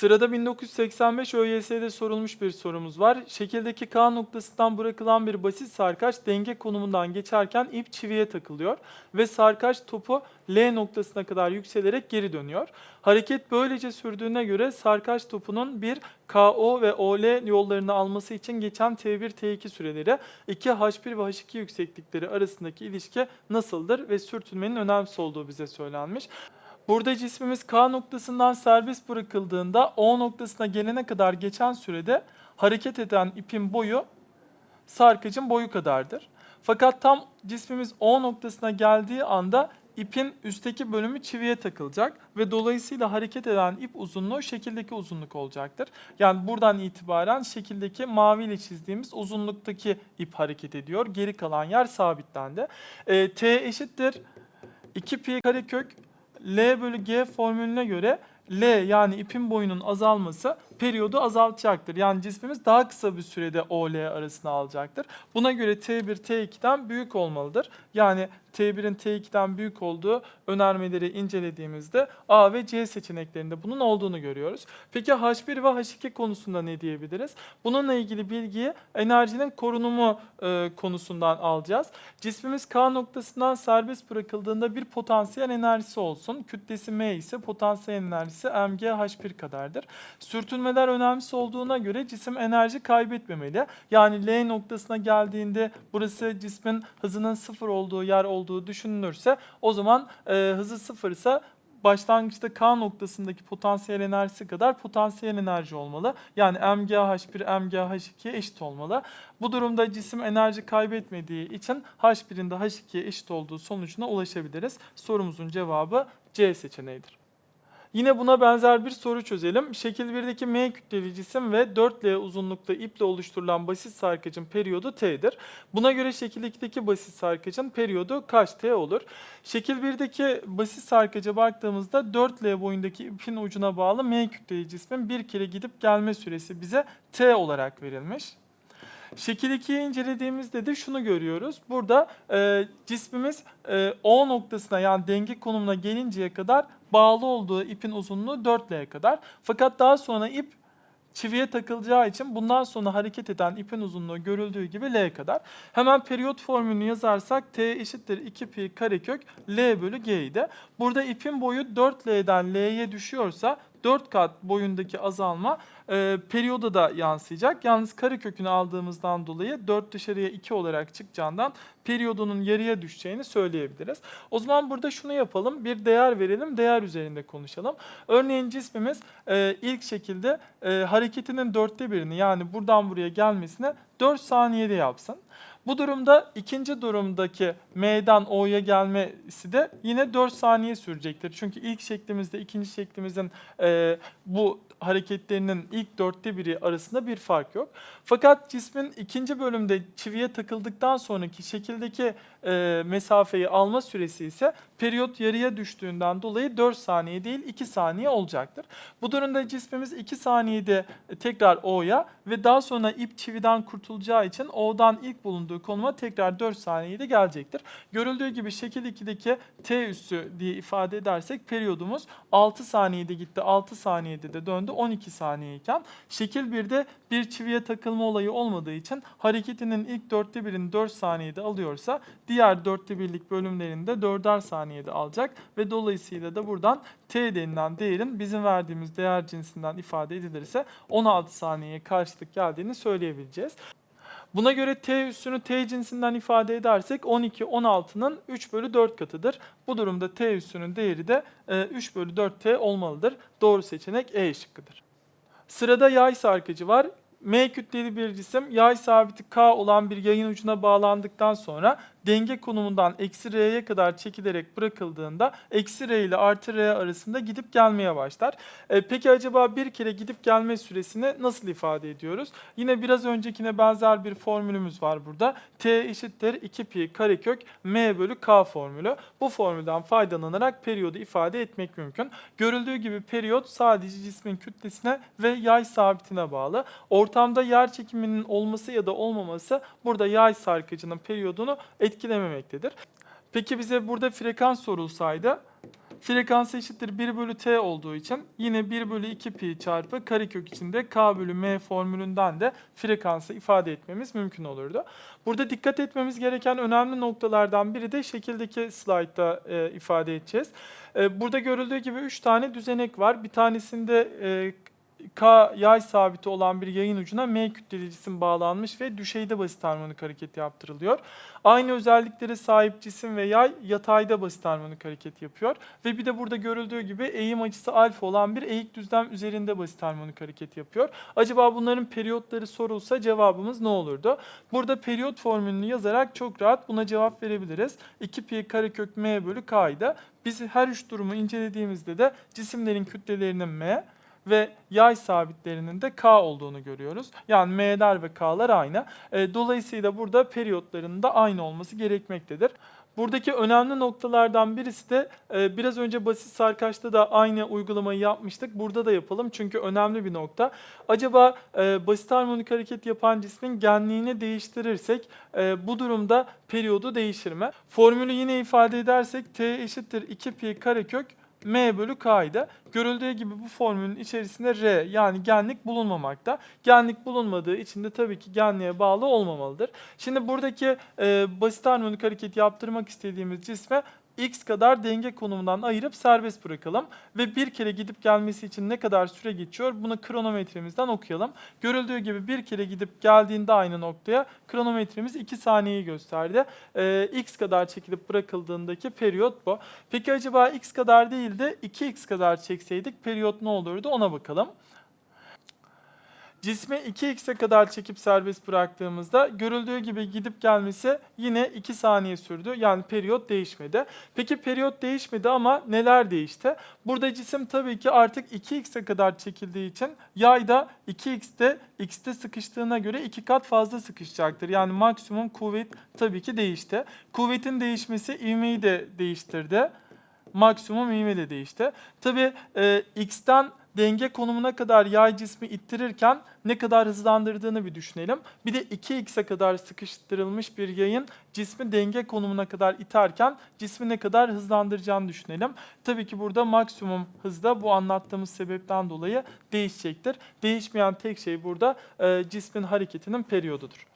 Sırada 1985 ÖYS'de sorulmuş bir sorumuz var. Şekildeki K noktasından bırakılan bir basit sarkaç denge konumundan geçerken ip çiviye takılıyor ve sarkaç topu L noktasına kadar yükselerek geri dönüyor. Hareket böylece sürdüğüne göre sarkaç topunun bir KO ve OL yollarını alması için geçen T1, T2 süreleri 2 H1 ve H2 yükseklikleri arasındaki ilişki nasıldır ve sürtünmenin önemsiz olduğu bize söylenmiş. Burada cismimiz K noktasından serbest bırakıldığında O noktasına gelene kadar geçen sürede hareket eden ipin boyu sarkacın boyu kadardır. Fakat tam cismimiz O noktasına geldiği anda ipin üstteki bölümü çiviye takılacak ve dolayısıyla hareket eden ip uzunluğu şekildeki uzunluk olacaktır. Yani buradan itibaren şekildeki mavi ile çizdiğimiz uzunluktaki ip hareket ediyor. Geri kalan yer sabitlendi. Ee, T eşittir 2 pi karekök L bölü G formülüne göre L yani ipin boyunun azalması periyodu azaltacaktır. Yani cismimiz daha kısa bir sürede OL arasına alacaktır. Buna göre T1 T2'den büyük olmalıdır. Yani T1'in T2'den büyük olduğu önermeleri incelediğimizde A ve C seçeneklerinde bunun olduğunu görüyoruz. Peki H1 ve H2 konusunda ne diyebiliriz? Bununla ilgili bilgiyi enerjinin korunumu e, konusundan alacağız. Cismimiz K noktasından serbest bırakıldığında bir potansiyel enerjisi olsun. Kütlesi M ise potansiyel enerjisi mg H1 kadardır. Sürtünmeler önemsiz olduğuna göre cisim enerji kaybetmemeli. Yani L noktasına geldiğinde burası cismin hızının sıfır olduğu yer olduğu düşünülürse o zaman e, hızı sıfır ise başlangıçta K noktasındaki potansiyel enerjisi kadar potansiyel enerji olmalı. Yani mgh1 mgh2'ye eşit olmalı. Bu durumda cisim enerji kaybetmediği için H1'in de H2'ye eşit olduğu sonucuna ulaşabiliriz. Sorumuzun cevabı C seçeneğidir. Yine buna benzer bir soru çözelim. Şekil 1'deki M kütleli cisim ve 4L uzunlukta iple oluşturulan basit sarkacın periyodu T'dir. Buna göre şekil 2'deki basit sarkacın periyodu kaç T olur? Şekil 1'deki basit sarkaca baktığımızda 4L boyundaki ipin ucuna bağlı M kütleli cismin bir kere gidip gelme süresi bize T olarak verilmiş. Şekil 2'yi incelediğimizde de şunu görüyoruz. Burada e, cismimiz e, O noktasına yani denge konumuna gelinceye kadar bağlı olduğu ipin uzunluğu 4L'ye kadar. Fakat daha sonra ip çiviye takılacağı için bundan sonra hareket eden ipin uzunluğu görüldüğü gibi L kadar. Hemen periyot formülünü yazarsak T eşittir 2 pi karekök L bölü G idi. Burada ipin boyu 4L'den L'ye düşüyorsa 4 kat boyundaki azalma e, periyoda da yansıyacak. Yalnız karekökünü aldığımızdan dolayı 4 dışarıya 2 olarak çıkacağından periyodunun yarıya düşeceğini söyleyebiliriz. O zaman burada şunu yapalım. Bir değer verelim. Değer üzerinde konuşalım. Örneğin cismimiz e, ilk şekilde e, hareketinin dörtte birini yani buradan buraya gelmesine 4 saniyede yapsın. Bu durumda ikinci durumdaki M'den O'ya gelmesi de yine 4 saniye sürecektir. Çünkü ilk şeklimizde ikinci şeklimizin e, bu hareketlerinin ilk dörtte biri arasında bir fark yok. Fakat cismin ikinci bölümde çiviye takıldıktan sonraki şekildeki e, mesafeyi alma süresi ise periyot yarıya düştüğünden dolayı 4 saniye değil 2 saniye olacaktır. Bu durumda cismimiz 2 saniyede tekrar O'ya ve daha sonra ip çividen kurtulacağı için O'dan ilk bulunduğu konuma tekrar 4 saniyede gelecektir. Görüldüğü gibi şekil 2'deki T üssü diye ifade edersek periyodumuz 6 saniyede gitti 6 saniyede de döndü 12 saniyeyken şekil 1'de bir çiviye takılma olayı olmadığı için hareketinin ilk dörtte birini 4 saniyede alıyorsa diğer dörtte birlik bölümlerinde 4'er saniyede alacak ve dolayısıyla da buradan T denilen değerin bizim verdiğimiz değer cinsinden ifade edilirse 16 saniyeye karşılık geldiğini söyleyebileceğiz. Buna göre T üssünü T cinsinden ifade edersek 12 16'nın 3 bölü 4 katıdır. Bu durumda T üssünün değeri de e, 3 bölü 4T olmalıdır. Doğru seçenek E şıkkıdır. Sırada yay sarkacı var. M kütleli bir cisim yay sabiti K olan bir yayın ucuna bağlandıktan sonra denge konumundan eksi R'ye kadar çekilerek bırakıldığında eksi R ile artı R arasında gidip gelmeye başlar. E, peki acaba bir kere gidip gelme süresini nasıl ifade ediyoruz? Yine biraz öncekine benzer bir formülümüz var burada. T eşittir 2 pi karekök M bölü K formülü. Bu formülden faydalanarak periyodu ifade etmek mümkün. Görüldüğü gibi periyot sadece cismin kütlesine ve yay sabitine bağlı. Ortamda yer çekiminin olması ya da olmaması burada yay sarkacının periyodunu etkilememektedir. Peki bize burada frekans sorulsaydı Frekansı eşittir 1 bölü t olduğu için yine 1 bölü 2 pi çarpı karekök içinde k bölü m formülünden de frekansı ifade etmemiz mümkün olurdu. Burada dikkat etmemiz gereken önemli noktalardan biri de şekildeki slaytta e, ifade edeceğiz. E, burada görüldüğü gibi 3 tane düzenek var. Bir tanesinde e, K yay sabiti olan bir yayın ucuna M kütleli cisim bağlanmış ve düşeyde basit harmonik hareket yaptırılıyor. Aynı özelliklere sahip cisim ve yay yatayda basit harmonik hareket yapıyor. Ve bir de burada görüldüğü gibi eğim açısı alfa olan bir eğik düzlem üzerinde basit harmonik hareket yapıyor. Acaba bunların periyotları sorulsa cevabımız ne olurdu? Burada periyot formülünü yazarak çok rahat buna cevap verebiliriz. 2 pi karekök m bölü k'ydı. Biz her üç durumu incelediğimizde de cisimlerin kütlelerinin m, ve yay sabitlerinin de k olduğunu görüyoruz. Yani m'ler ve k'lar aynı. E, dolayısıyla burada periyotların da aynı olması gerekmektedir. Buradaki önemli noktalardan birisi de e, biraz önce basit sarkaçta da aynı uygulamayı yapmıştık. Burada da yapalım çünkü önemli bir nokta. Acaba e, basit harmonik hareket yapan cismin genliğini değiştirirsek e, bu durumda periyodu değişir mi? Formülü yine ifade edersek t eşittir 2 pi karekök m bölü k'ydı. Görüldüğü gibi bu formülün içerisinde r yani genlik bulunmamakta. Genlik bulunmadığı için de tabii ki genliğe bağlı olmamalıdır. Şimdi buradaki e, basit harmonik hareket yaptırmak istediğimiz cisme x kadar denge konumundan ayırıp serbest bırakalım. Ve bir kere gidip gelmesi için ne kadar süre geçiyor bunu kronometremizden okuyalım. Görüldüğü gibi bir kere gidip geldiğinde aynı noktaya kronometremiz 2 saniyeyi gösterdi. Ee, x kadar çekilip bırakıldığındaki periyot bu. Peki acaba x kadar değil de 2x kadar çekseydik periyot ne olurdu ona bakalım. Cismi 2x'e kadar çekip serbest bıraktığımızda görüldüğü gibi gidip gelmesi yine 2 saniye sürdü. Yani periyot değişmedi. Peki periyot değişmedi ama neler değişti? Burada cisim tabii ki artık 2x'e kadar çekildiği için yayda 2x'te x'te sıkıştığına göre 2 kat fazla sıkışacaktır. Yani maksimum kuvvet tabii ki değişti. Kuvvetin değişmesi ivmeyi de değiştirdi maksimum ivme de değişti. Tabii e, x'ten denge konumuna kadar yay cismi ittirirken ne kadar hızlandırdığını bir düşünelim. Bir de 2x'e kadar sıkıştırılmış bir yayın cismi denge konumuna kadar iterken cismi ne kadar hızlandıracağını düşünelim. Tabii ki burada maksimum hızda bu anlattığımız sebepten dolayı değişecektir. Değişmeyen tek şey burada e, cismin hareketinin periyodudur.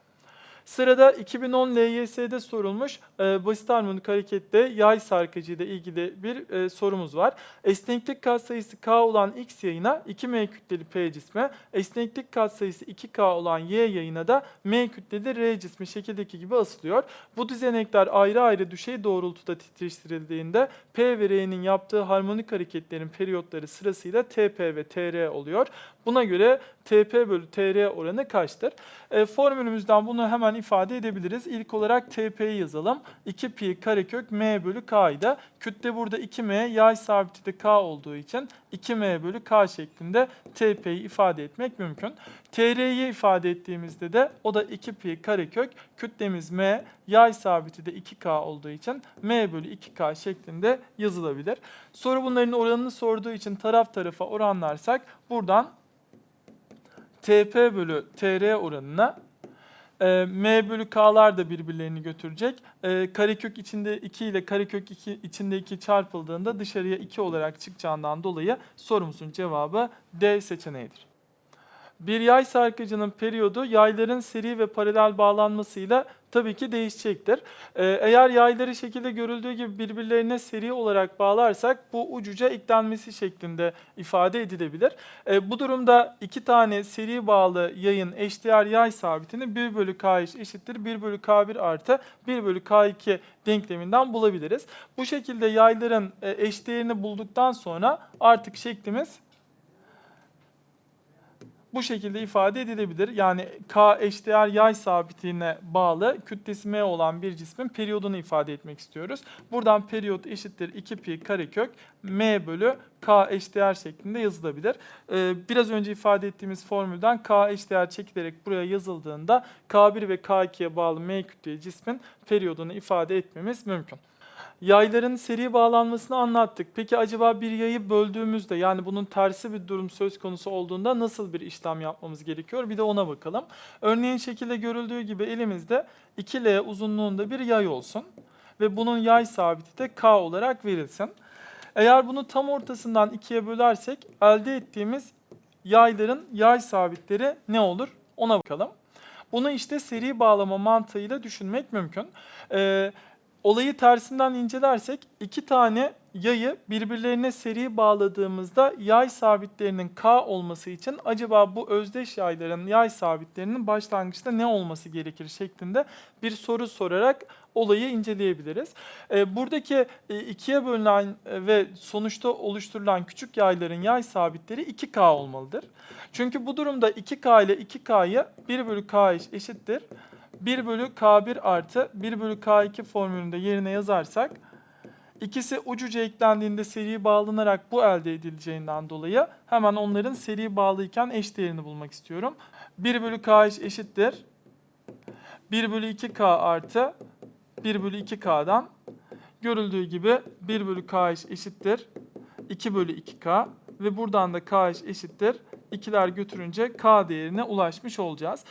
Sırada 2010 LYS'de sorulmuş e, basit harmonik harekette yay sarkacı ile ilgili bir e, sorumuz var. Esneklik katsayısı K olan X yayına 2M kütleli P cismi, esneklik katsayısı 2K olan Y yayına da M kütleli R cismi şekildeki gibi asılıyor. Bu düzenekler ayrı ayrı düşey doğrultuda titreştirildiğinde P ve R'nin yaptığı harmonik hareketlerin periyotları sırasıyla TP ve TR oluyor. Buna göre TP bölü TR oranı kaçtır? E, formülümüzden bunu hemen ifade edebiliriz. İlk olarak TP'yi yazalım. 2 pi karekök M bölü K'ydı. Kütle burada 2M, yay sabiti de K olduğu için 2M bölü K şeklinde TP'yi ifade etmek mümkün. TR'yi ifade ettiğimizde de o da 2 pi karekök, kütlemiz M, yay sabiti de 2K olduğu için M bölü 2K şeklinde yazılabilir. Soru bunların oranını sorduğu için taraf tarafa oranlarsak buradan TP bölü TR oranına e, M bölü K'lar da birbirlerini götürecek. E, karekök içinde 2 ile karekök 2 içinde 2 çarpıldığında dışarıya 2 olarak çıkacağından dolayı sorumuzun cevabı D seçeneğidir. Bir yay sarkacının periyodu yayların seri ve paralel bağlanmasıyla tabii ki değişecektir. Ee, eğer yayları şekilde görüldüğü gibi birbirlerine seri olarak bağlarsak bu ucuca eklenmesi şeklinde ifade edilebilir. Ee, bu durumda iki tane seri bağlı yayın eşdeğer yay sabitini 1 bölü k eşittir 1 bölü k1 artı 1 bölü k2 denkleminden bulabiliriz. Bu şekilde yayların eşdeğerini bulduktan sonra artık şeklimiz bu şekilde ifade edilebilir. Yani K eşdeğer yay sabitine bağlı kütlesi M olan bir cismin periyodunu ifade etmek istiyoruz. Buradan periyot eşittir 2 pi karekök M bölü K eşdeğer şeklinde yazılabilir. Ee, biraz önce ifade ettiğimiz formülden K eşdeğer çekilerek buraya yazıldığında K1 ve K2'ye bağlı M kütleli cismin periyodunu ifade etmemiz mümkün. Yayların seri bağlanmasını anlattık. Peki acaba bir yayı böldüğümüzde yani bunun tersi bir durum söz konusu olduğunda nasıl bir işlem yapmamız gerekiyor? Bir de ona bakalım. Örneğin şekilde görüldüğü gibi elimizde 2L uzunluğunda bir yay olsun ve bunun yay sabiti de K olarak verilsin. Eğer bunu tam ortasından ikiye bölersek elde ettiğimiz yayların yay sabitleri ne olur ona bakalım. Bunu işte seri bağlama mantığıyla düşünmek mümkün. Ee, olayı tersinden incelersek iki tane yayı birbirlerine seri bağladığımızda yay sabitlerinin k olması için acaba bu özdeş yayların yay sabitlerinin başlangıçta ne olması gerekir şeklinde bir soru sorarak olayı inceleyebiliriz. Ee, buradaki e, ikiye bölünen e, ve sonuçta oluşturulan küçük yayların yay sabitleri 2k olmalıdır. Çünkü bu durumda 2k ile 2k'yı 1 bölü k eş- eşittir. 1 bölü k1 artı 1 bölü k2 formülünde yerine yazarsak ikisi uç uca eklendiğinde seri bağlanarak bu elde edileceğinden dolayı hemen onların seri bağlıyken eş değerini bulmak istiyorum. 1 bölü k eş- eşittir. 1 bölü 2k artı 1 bölü 2k'dan görüldüğü gibi 1 bölü k eş- eşittir. 2 bölü 2k ve buradan da k eş- eşittir. İkiler götürünce k değerine ulaşmış olacağız.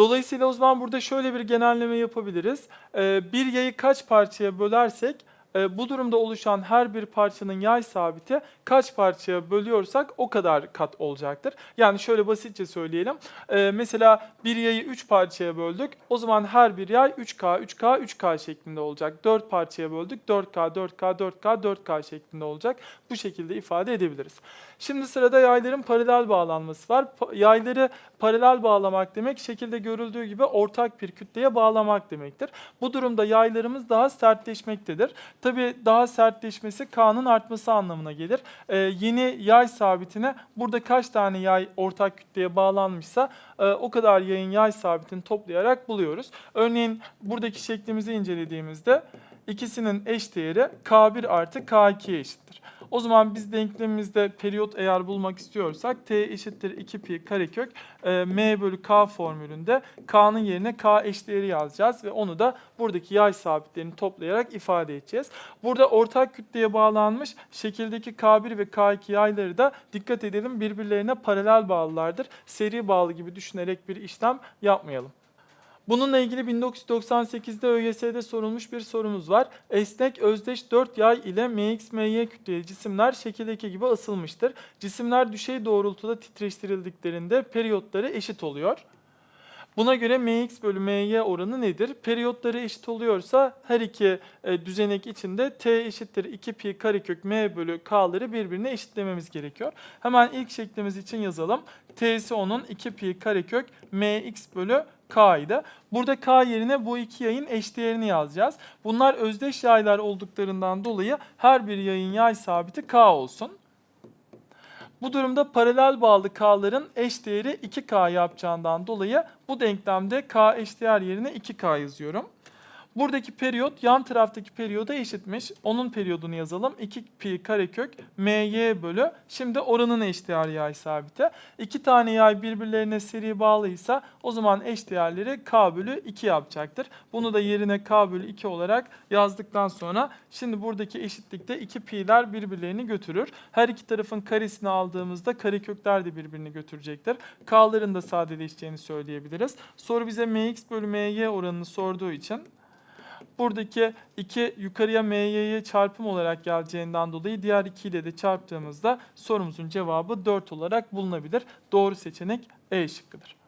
Dolayısıyla o zaman burada şöyle bir genelleme yapabiliriz. Ee, bir yayı kaç parçaya bölersek e, bu durumda oluşan her bir parçanın yay sabiti kaç parçaya bölüyorsak o kadar kat olacaktır. Yani şöyle basitçe söyleyelim. Ee, mesela bir yayı 3 parçaya böldük. O zaman her bir yay 3K, 3K, 3K şeklinde olacak. 4 parçaya böldük. 4K, 4K, 4K, 4K şeklinde olacak. Bu şekilde ifade edebiliriz. Şimdi sırada yayların paralel bağlanması var. Yayları paralel bağlamak demek şekilde görüldüğü gibi ortak bir kütleye bağlamak demektir. Bu durumda yaylarımız daha sertleşmektedir. Tabii daha sertleşmesi K'nın artması anlamına gelir. Ee, yeni yay sabitine burada kaç tane yay ortak kütleye bağlanmışsa e, o kadar yayın yay sabitini toplayarak buluyoruz. Örneğin buradaki şeklimizi incelediğimizde ikisinin eş değeri K1 artı K2'ye eşittir. O zaman biz denklemimizde periyot eğer bulmak istiyorsak t eşittir 2 pi karekök e, m bölü k formülünde k'nın yerine k eşdeğeri yazacağız ve onu da buradaki yay sabitlerini toplayarak ifade edeceğiz. Burada ortak kütleye bağlanmış şekildeki k1 ve k2 yayları da dikkat edelim birbirlerine paralel bağlılardır. Seri bağlı gibi düşünerek bir işlem yapmayalım. Bununla ilgili 1998'de ÖYS'de sorulmuş bir sorumuz var. Esnek özdeş 4 yay ile MX, MY kütleli cisimler şekildeki gibi asılmıştır. Cisimler düşey doğrultuda titreştirildiklerinde periyotları eşit oluyor. Buna göre mx bölü my oranı nedir? Periyotları eşit oluyorsa her iki e, düzenek içinde t eşittir 2 pi karekök m bölü k'ları birbirine eşitlememiz gerekiyor. Hemen ilk şeklimiz için yazalım. t'si onun 2 pi karekök mx bölü k idi. Burada k yerine bu iki yayın eşdeğerini yazacağız. Bunlar özdeş yaylar olduklarından dolayı her bir yayın yay sabiti k olsun. Bu durumda paralel bağlı k'ların eş değeri 2k yapacağından dolayı bu denklemde k eşdeğer yerine 2k yazıyorum. Buradaki periyot yan taraftaki periyoda eşitmiş. Onun periyodunu yazalım. 2 pi karekök my bölü. Şimdi oranın eşdeğer yay sabiti. İki tane yay birbirlerine seri bağlıysa o zaman eşdeğerleri k bölü 2 yapacaktır. Bunu da yerine k bölü 2 olarak yazdıktan sonra şimdi buradaki eşitlikte 2 pi'ler birbirlerini götürür. Her iki tarafın karesini aldığımızda karekökler de birbirini götürecektir. K'ların da sadeleşeceğini söyleyebiliriz. Soru bize mx bölü my oranını sorduğu için buradaki 2 yukarıya m'ye çarpım olarak geleceğinden dolayı diğer 2 ile de çarptığımızda sorumuzun cevabı 4 olarak bulunabilir. Doğru seçenek E şıkkıdır.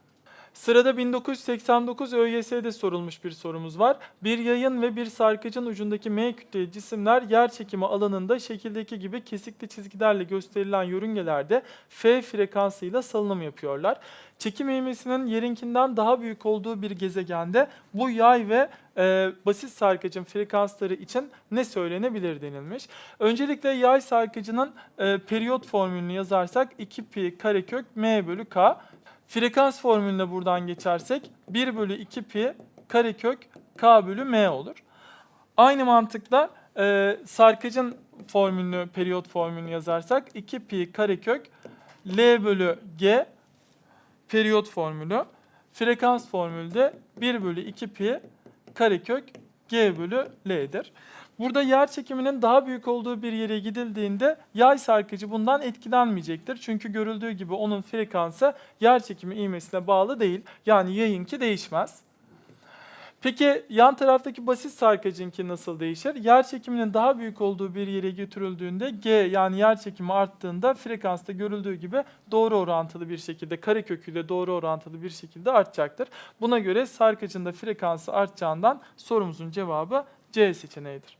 Sırada 1989 ÖYS'de sorulmuş bir sorumuz var. Bir yayın ve bir sarkacın ucundaki M kütleli cisimler yer çekimi alanında şekildeki gibi kesikli çizgilerle gösterilen yörüngelerde F frekansıyla salınım yapıyorlar. Çekim ivmesinin yerinkinden daha büyük olduğu bir gezegende bu yay ve e, basit sarkacın frekansları için ne söylenebilir denilmiş. Öncelikle yay sarkacının e, periyot formülünü yazarsak 2 pi karekök m bölü k. Frekans formülüne buradan geçersek 1 bölü 2 pi karekök k bölü m olur. Aynı mantıkla e, sarkacın formülünü, periyot formülünü yazarsak 2 pi karekök l bölü g periyot formülü. Frekans formülü de 1 bölü 2 pi karekök g bölü l'dir. Burada yer çekiminin daha büyük olduğu bir yere gidildiğinde yay sarkıcı bundan etkilenmeyecektir. Çünkü görüldüğü gibi onun frekansı yer çekimi ivmesine bağlı değil. Yani yayınki değişmez. Peki yan taraftaki basit sarkacınki nasıl değişir? Yer çekiminin daha büyük olduğu bir yere götürüldüğünde G yani yer çekimi arttığında frekansta görüldüğü gibi doğru orantılı bir şekilde kareköküyle doğru orantılı bir şekilde artacaktır. Buna göre sarkacın da frekansı artacağından sorumuzun cevabı C seçeneğidir.